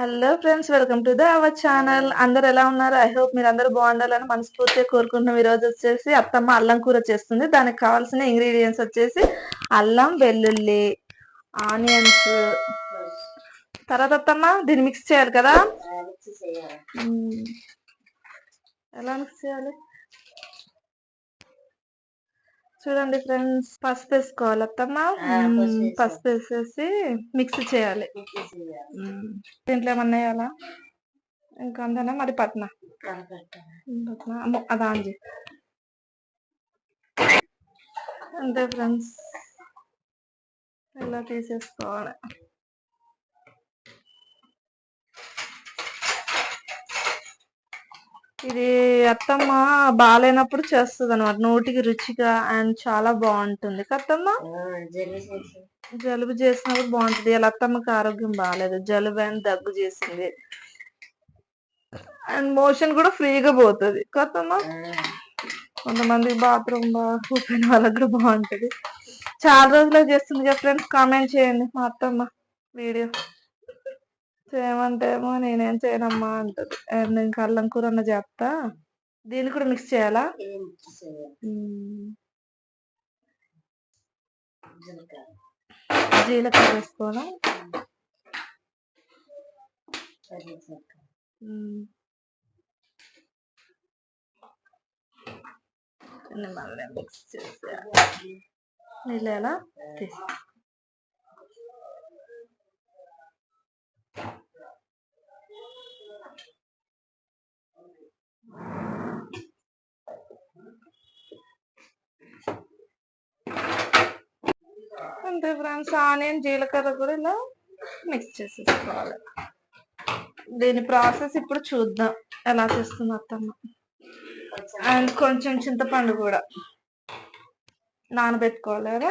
Hello friends welcome to the our channel అందరు ఎలా ఉన్నారు? ఐ హోప్ మీరు అందరూ బాగుండాలని మనస్ఫూర్తిగా కోరుకుంటున్నాం. ఈ రోజు వచ్చేసి అత్తమ్మ అల్లం కూర చేస్తుంది. దానికి కావాల్సిన ఇంగ్రీడియంట్స్ వచ్చేసి అల్లం వెల్లుల్లి ఆనియన్స్. తర్వాత అత్తమ్మ దీన్ని మిక్స్ చేయాలి కదా. ఎలా మిక్స్ చేయాలి? చూడండి ఫ్రెండ్స్ పసుపు వేసుకోవాలి అత్తమ్మ. పసుపు వేసేసి మిక్స్ చేయాలి. దీంట్లో ఏమన్నా వేయాలా? ఇంకా అంతేనా? మరి పట్న? పట్న. అది చేయి. అంతే ఫ్రెండ్స్. ఇలా తీసేసుకోవాలి. ఇది అత్తమ్మ బాగాలేనప్పుడు చేస్తుంది అనమాట నోటికి రుచిగా అండ్ చాలా బాగుంటుంది. చేసి జలుబు చేసినప్పుడు బాగుంటుంది. ఇలా అత్తమ్మకి ఆరోగ్యం బాగాలేదు. జలుబు అండ్ దగ్గు చేసింది. అండ్ మోషన్ కూడా ఫ్రీగా పోతుంది. కదమ్మా కొంతమంది బాత్రూమ్ కూర్చుని వాళ్ళకి కూడా బాగుంటది. చాలా రోజులు చేస్తుంది కదా ఫ్రెండ్స్. కామెంట్ చేయండి మా అత్తమ్మ వీడియో. చేయమంటేమో నేనేం చేయనమ్మా అంటది. నేను కళ్ళం కూర అన్న చేస్తా దీన్ని కూడా మిక్స్ చేయాలా? జీలకర్ర జీలకర్ర వేసుకోవాలా మళ్ళీ మిక్స్ చేసేయాలి? నీళ్ళు ఎలా తీసుకో అంతే ఫ్రెండ్స్ ఆనియన్ జీలకర్ర కూడా ఇలా మిక్స్ చేసేసుకోవాలి. దీని ప్రాసెస్ ఇప్పుడు చూద్దాం ఎలా చేస్తుంది అత్తమ్మ. అండ్ కొంచెం చింతపండు కూడా నానబెట్టుకోవాలి కదా.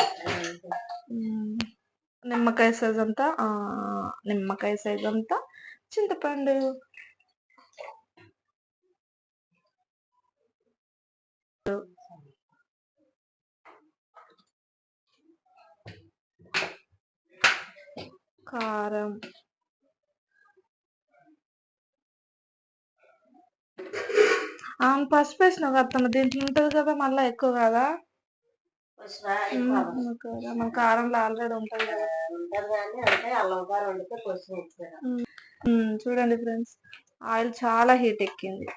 నిమ్మకాయ సైజ్ అంతా నిమ్మకాయ సైజ్ అంతా చింతపండు కారం పసుపు వేసినావు కదా అత్తమ్మ దీంట్లో ఉంటుంది కదా మళ్ళీ ఎక్కువ కదా? మన కారంలో ఆల్రెడీ ఉంటుంది కదా. చూడండి ఫ్రెండ్స్ ఆయిల్ చాలా హీట్ ఎక్కింది.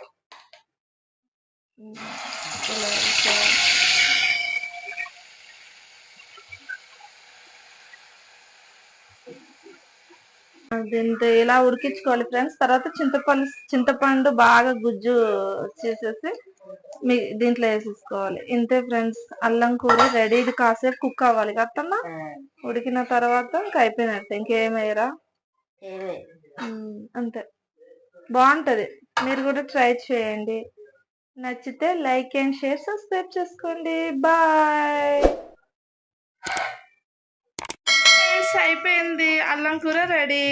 ఇలా వేసుకోవాలి. దీంతో ఇలా ఉడికించుకోవాలి ఫ్రెండ్స్. తర్వాత చింతపండు చింతపండు బాగా గుజ్జు చేసేసి మీ దీంట్లో వేసేసుకోవాలి. ఇంతే ఫ్రెండ్స్. అల్లం కూర రెడీ ఇది కాసేపు కుక్ అవ్వాలి. కదమ్మా? ఉడికిన తర్వాత ఇంకా అయిపోయినట్టు. ఇంకేమయ్యరా ఏమే. అంతే. బాగుంటది. మీరు కూడా ట్రై చేయండి. నచ్చితే లైక్ అండ్ షేర్ సబ్స్క్రైబ్ చేసుకోండి. బాయ్. అయిపోయింది. అల్లం కూర రెడీ.